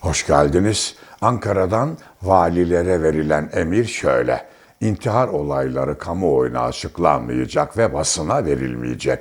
Hoş geldiniz. Ankara'dan valilere verilen emir şöyle. İntihar olayları kamuoyuna açıklanmayacak ve basına verilmeyecek.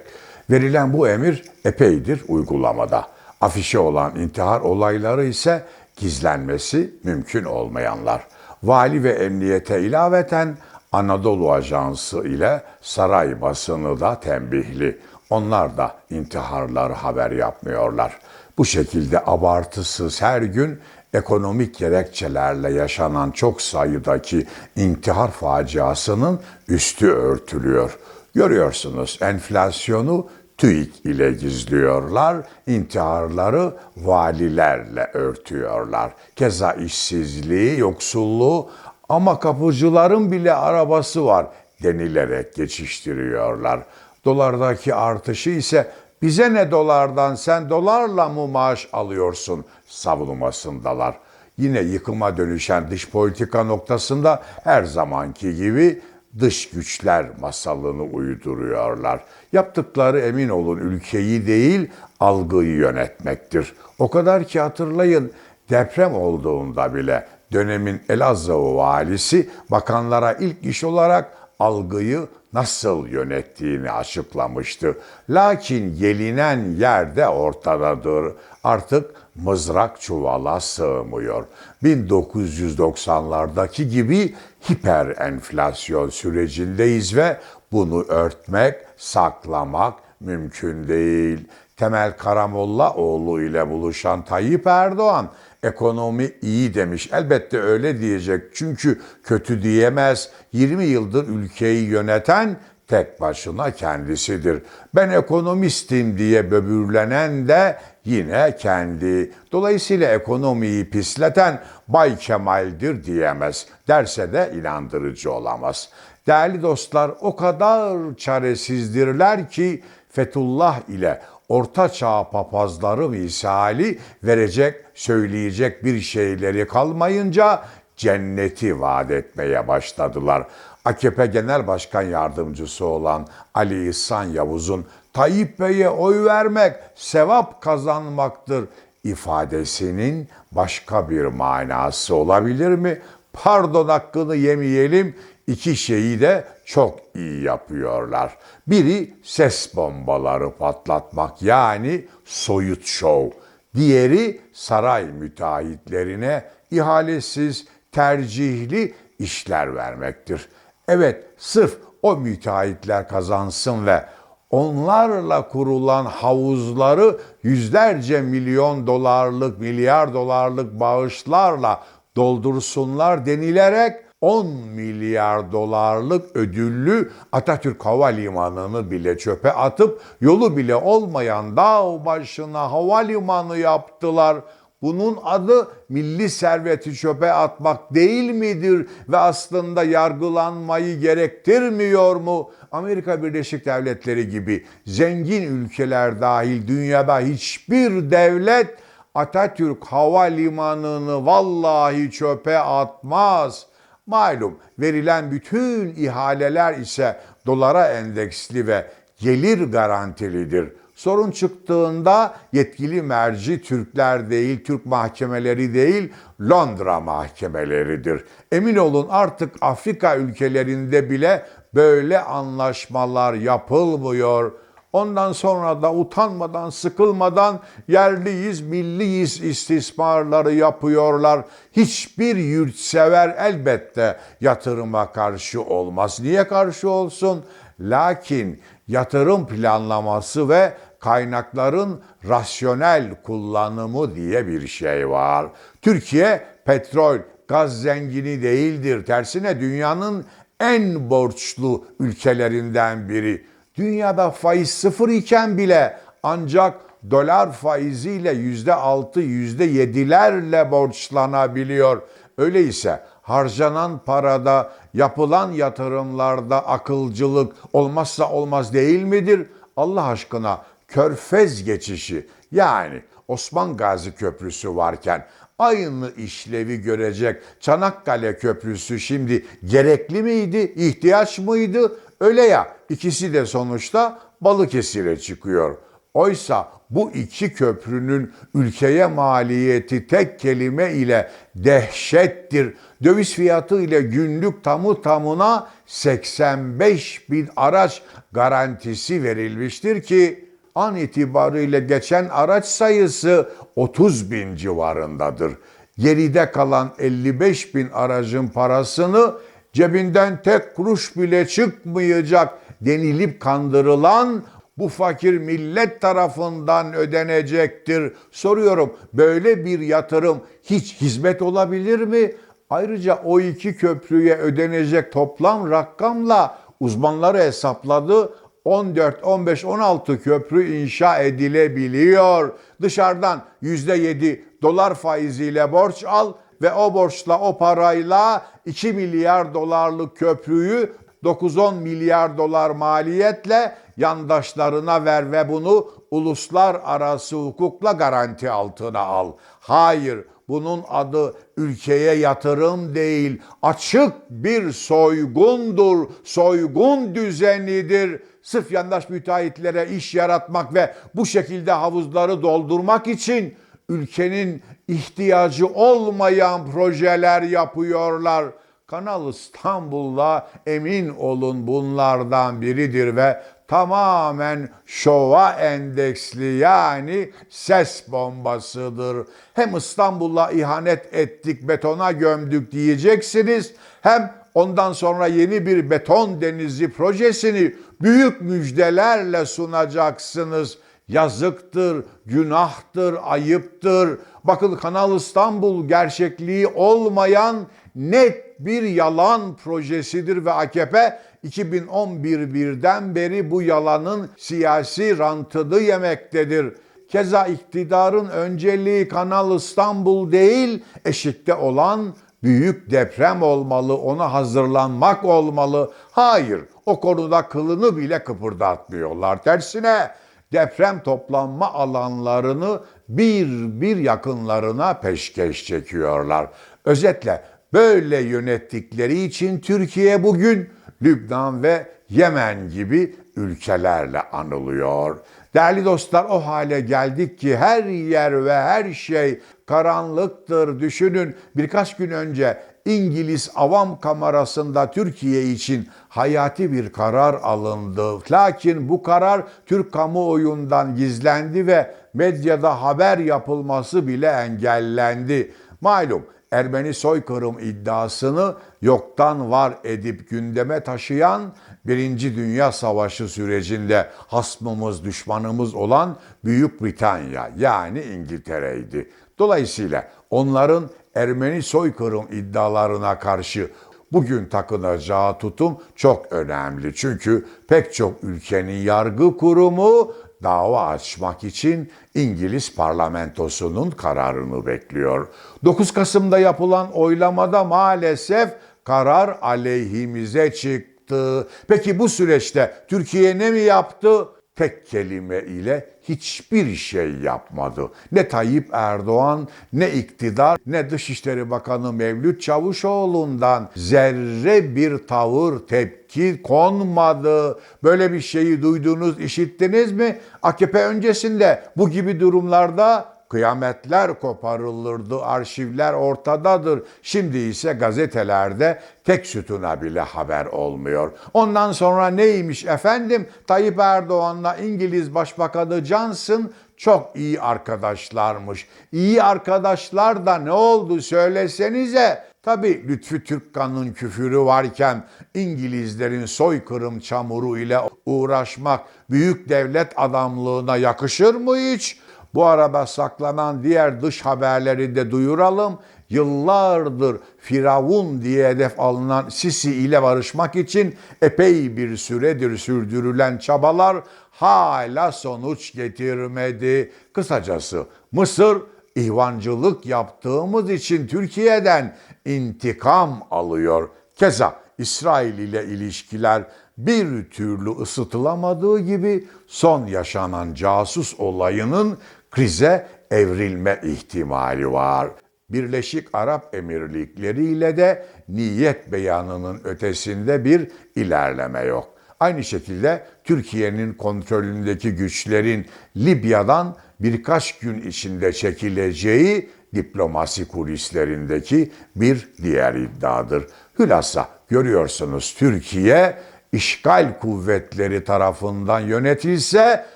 Verilen bu emir epeydir uygulamada. Afişe olan intihar olayları ise gizlenmesi mümkün olmayanlar. Vali ve emniyete ilaveten Anadolu Ajansı ile saray basını da tembihli. Onlar da intiharları haber yapmıyorlar. Bu şekilde abartısız her gün ekonomik gerekçelerle yaşanan çok sayıdaki intihar faciasının üstü örtülüyor. Görüyorsunuz enflasyonu TÜİK ile gizliyorlar, intiharları valilerle örtüyorlar. Keza işsizliği, yoksulluğu ama kapıcıların bile arabası var denilerek geçiştiriyorlar. Dolardaki artışı ise bize ne dolardan sen dolarla mı maaş alıyorsun savunmasındalar. Yine yıkıma dönüşen dış politika noktasında her zamanki gibi dış güçler masalını uyduruyorlar. Yaptıkları emin olun ülkeyi değil algıyı yönetmektir. O kadar ki hatırlayın deprem olduğunda bile dönemin Elazığ valisi bakanlara ilk iş olarak algıyı nasıl yönettiğini açıklamıştı. Lakin gelinen yerde ortadadır. Artık mızrak çuvala sığmıyor. 1990'lardaki gibi hiper enflasyon sürecindeyiz ve bunu örtmek, saklamak mümkün değil. Temel Karamollaoğlu ile buluşan Tayyip Erdoğan ekonomi iyi demiş. Elbette öyle diyecek çünkü kötü diyemez. 20 yıldır ülkeyi yöneten tek başına kendisidir. Ben ekonomistim diye böbürlenen de yine kendi. Dolayısıyla ekonomiyi pisleten Bay Kemal'dir diyemez. Derse de inandırıcı olamaz. Değerli dostlar o kadar çaresizdirler ki Fethullah ile Orta Çağ papazları misali verecek, söyleyecek bir şeyleri kalmayınca cenneti vaat etmeye başladılar. AKP Genel Başkan Yardımcısı olan Ali İhsan Yavuz'un Tayyip Bey'e oy vermek sevap kazanmaktır ifadesinin başka bir manası olabilir mi? Pardon hakkını yemeyelim. İki şeyi de çok iyi yapıyorlar. Biri ses bombaları patlatmak yani soyut şov. Diğeri saray müteahhitlerine ihalesiz, tercihli işler vermektir. Evet, sırf o müteahhitler kazansın ve onlarla kurulan havuzları yüzlerce milyon dolarlık, milyar dolarlık bağışlarla doldursunlar denilerek 10 milyar dolarlık ödüllü Atatürk Havalimanı'nı bile çöpe atıp yolu bile olmayan dağ başına havalimanı yaptılar. Bunun adı milli serveti çöpe atmak değil midir ve aslında yargılanmayı gerektirmiyor mu? Amerika Birleşik Devletleri gibi zengin ülkeler dahil dünyada hiçbir devlet Atatürk Havalimanı'nı vallahi çöpe atmaz. Malum verilen bütün ihaleler ise dolara endeksli ve gelir garantilidir. Sorun çıktığında yetkili merci Türkler değil, Türk mahkemeleri değil, Londra mahkemeleridir. Emin olun artık Afrika ülkelerinde bile böyle anlaşmalar yapılmıyor. Ondan sonra da utanmadan, sıkılmadan yerliyiz, milliyiz istismarları yapıyorlar. Hiçbir yurtsever elbette yatırıma karşı olmaz. Niye karşı olsun? Lakin yatırım planlaması ve kaynakların rasyonel kullanımı diye bir şey var. Türkiye petrol, gaz zengini değildir. Tersine dünyanın en borçlu ülkelerinden biri. Dünyada faiz sıfır iken bile ancak dolar faiziyle yüzde altı, yüzde yedilerle borçlanabiliyor. Öyleyse harcanan parada, yapılan yatırımlarda akılcılık olmazsa olmaz değil midir? Allah aşkına körfez geçişi yani Osman Gazi Köprüsü varken aynı işlevi görecek Çanakkale Köprüsü şimdi gerekli miydi, ihtiyaç mıydı? Öyle ya ikisi de sonuçta Balıkesir'e çıkıyor. Oysa bu iki köprünün ülkeye maliyeti tek kelime ile dehşettir. Döviz fiyatı ile günlük tamı tamına 85 bin araç garantisi verilmiştir ki an itibarıyla geçen araç sayısı 30 bin civarındadır. Geride kalan 55 bin aracın parasını cebinden tek kuruş bile çıkmayacak denilip kandırılan bu fakir millet tarafından ödenecektir. Soruyorum böyle bir yatırım hiç hizmet olabilir mi? Ayrıca o iki köprüye ödenecek toplam rakamla uzmanları hesapladı. 14, 15, 16 köprü inşa edilebiliyor. Dışarıdan %7 dolar faiziyle borç al ve o borçla o parayla 2 milyar dolarlık köprüyü 9-10 milyar dolar maliyetle yandaşlarına ver ve bunu uluslararası hukukla garanti altına al. Hayır, bunun adı ülkeye yatırım değil, açık bir soygundur, soygun düzenidir. Sırf yandaş müteahhitlere iş yaratmak ve bu şekilde havuzları doldurmak için ülkenin ihtiyacı olmayan projeler yapıyorlar. Kanal İstanbul'da emin olun bunlardan biridir ve tamamen şova endeksli yani ses bombasıdır. Hem İstanbul'a ihanet ettik, betona gömdük diyeceksiniz. Hem ondan sonra yeni bir beton denizi projesini büyük müjdelerle sunacaksınız. Yazıktır, günahtır, ayıptır. Bakın Kanal İstanbul gerçekliği olmayan net bir yalan projesidir ve AKP 2011 birden beri bu yalanın siyasi rantını yemektedir. Keza iktidarın önceliği Kanal İstanbul değil, eşikte olan büyük deprem olmalı, ona hazırlanmak olmalı. Hayır, o konuda kılını bile kıpırdatmıyorlar. Tersine deprem toplanma alanlarını bir bir yakınlarına peşkeş çekiyorlar. Özetle böyle yönettikleri için Türkiye bugün Lübnan ve Yemen gibi ülkelerle anılıyor. Değerli dostlar o hale geldik ki her yer ve her şey karanlıktır. Düşünün birkaç gün önce İngiliz Avam Kamerası'nda Türkiye için hayati bir karar alındı. Lakin bu karar Türk kamuoyundan gizlendi ve medyada haber yapılması bile engellendi. Malum Ermeni soykırım iddiasını yoktan var edip gündeme taşıyan Birinci Dünya Savaşı sürecinde hasmımız, düşmanımız olan Büyük Britanya yani İngiltere'ydi. Dolayısıyla onların Ermeni soykırım iddialarına karşı bugün takınacağı tutum çok önemli. Çünkü pek çok ülkenin yargı kurumu dava açmak için İngiliz parlamentosunun kararını bekliyor. 9 Kasım'da yapılan oylamada maalesef karar aleyhimize çıktı. Peki bu süreçte Türkiye ne mi yaptı? Tek kelime ile hiçbir şey yapmadı. Ne Tayyip Erdoğan, ne iktidar, ne Dışişleri Bakanı Mevlüt Çavuşoğlu'ndan zerre bir tavır, tepki konmadı. Böyle bir şeyi duydunuz, işittiniz mi? AKP öncesinde bu gibi durumlarda kıyametler koparılırdı, arşivler ortadadır. Şimdi ise gazetelerde tek sütuna bile haber olmuyor. Ondan sonra neymiş efendim? Tayyip Erdoğan'la İngiliz Başbakanı Johnson çok iyi arkadaşlarmış. İyi arkadaşlar da ne oldu söylesenize. Tabi Lütfü Türkkan'ın küfürü varken İngilizlerin soykırım çamuru ile uğraşmak büyük devlet adamlığına yakışır mı hiç? Bu arada saklanan diğer dış haberleri de duyuralım. Yıllardır Firavun diye hedef alınan Sisi ile barışmak için epey bir süredir sürdürülen çabalar hala sonuç getirmedi. Kısacası Mısır ihvancılık yaptığımız için Türkiye'den intikam alıyor. Keza İsrail ile ilişkiler bir türlü ısıtılamadığı gibi son yaşanan casus olayının krize evrilme ihtimali var. Birleşik Arap Emirlikleri ile de niyet beyanının ötesinde bir ilerleme yok. Aynı şekilde Türkiye'nin kontrolündeki güçlerin Libya'dan birkaç gün içinde çekileceği diplomasi kulislerindeki bir diğer iddiadır. Hülasa görüyorsunuz Türkiye işgal kuvvetleri tarafından yönetilse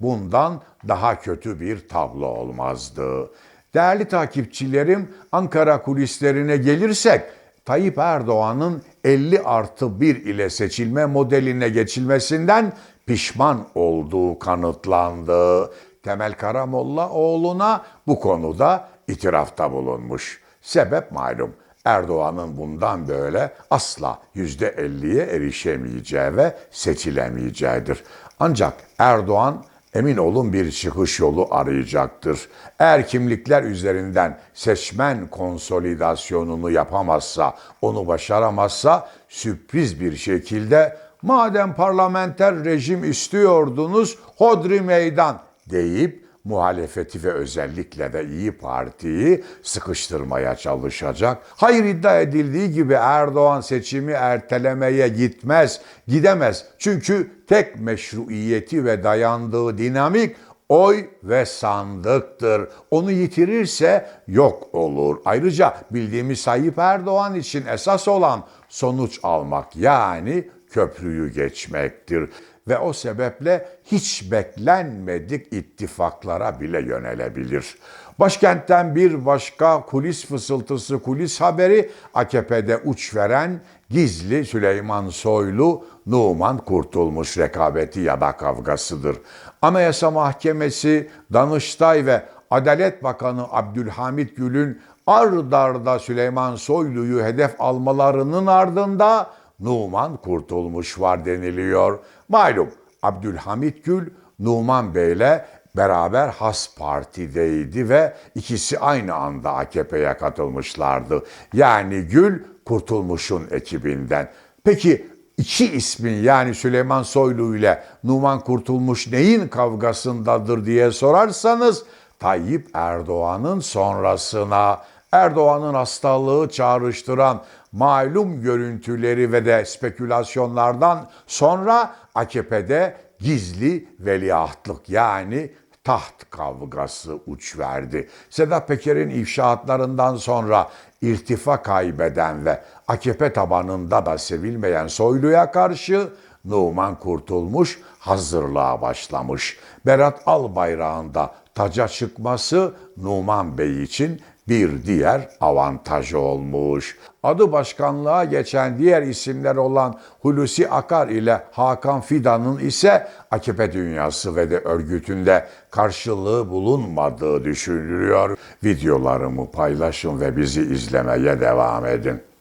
bundan daha kötü bir tablo olmazdı. Değerli takipçilerim Ankara kulislerine gelirsek Tayyip Erdoğan'ın 50 artı 1 ile seçilme modeline geçilmesinden pişman olduğu kanıtlandı. Temel Karamolla oğluna bu konuda itirafta bulunmuş. Sebep malum. Erdoğan'ın bundan böyle asla %50'ye erişemeyeceği ve seçilemeyeceğidir. Ancak Erdoğan emin olun bir çıkış yolu arayacaktır. Eğer kimlikler üzerinden seçmen konsolidasyonunu yapamazsa, onu başaramazsa sürpriz bir şekilde madem parlamenter rejim istiyordunuz hodri meydan deyip muhalefeti ve özellikle de İyi Parti'yi sıkıştırmaya çalışacak. Hayır iddia edildiği gibi Erdoğan seçimi ertelemeye gitmez, gidemez. Çünkü tek meşruiyeti ve dayandığı dinamik oy ve sandıktır. Onu yitirirse yok olur. Ayrıca bildiğimiz Tayyip Erdoğan için esas olan sonuç almak yani köprüyü geçmektir ve o sebeple hiç beklenmedik ittifaklara bile yönelebilir. Başkentten bir başka kulis fısıltısı, kulis haberi AKP'de uç veren gizli Süleyman Soylu Numan Kurtulmuş rekabeti ya da kavgasıdır. Anayasa Mahkemesi, Danıştay ve Adalet Bakanı Abdülhamit Gül'ün ard arda Süleyman Soylu'yu hedef almalarının ardında Numan Kurtulmuş var deniliyor. Malum Abdülhamit Gül Numan Bey'le beraber Has Parti'deydi ve ikisi aynı anda AKP'ye katılmışlardı. Yani Gül Kurtulmuş'un ekibinden. Peki iki ismin yani Süleyman Soylu ile Numan Kurtulmuş neyin kavgasındadır diye sorarsanız Tayyip Erdoğan'ın sonrasına Erdoğan'ın hastalığı çağrıştıran malum görüntüleri ve de spekülasyonlardan sonra AKP'de gizli veliahtlık yani taht kavgası uç verdi. Sedat Peker'in ifşaatlarından sonra irtifa kaybeden ve AKP tabanında da sevilmeyen Soylu'ya karşı Numan Kurtulmuş hazırlığa başlamış. Berat Albayrak'ın da taca çıkması Numan Bey için bir diğer avantajı olmuş. Adı başkanlığa geçen diğer isimler olan Hulusi Akar ile Hakan Fidan'ın ise AKP dünyası ve de örgütünde karşılığı bulunmadığı düşünülüyor. Videolarımı paylaşın ve bizi izlemeye devam edin.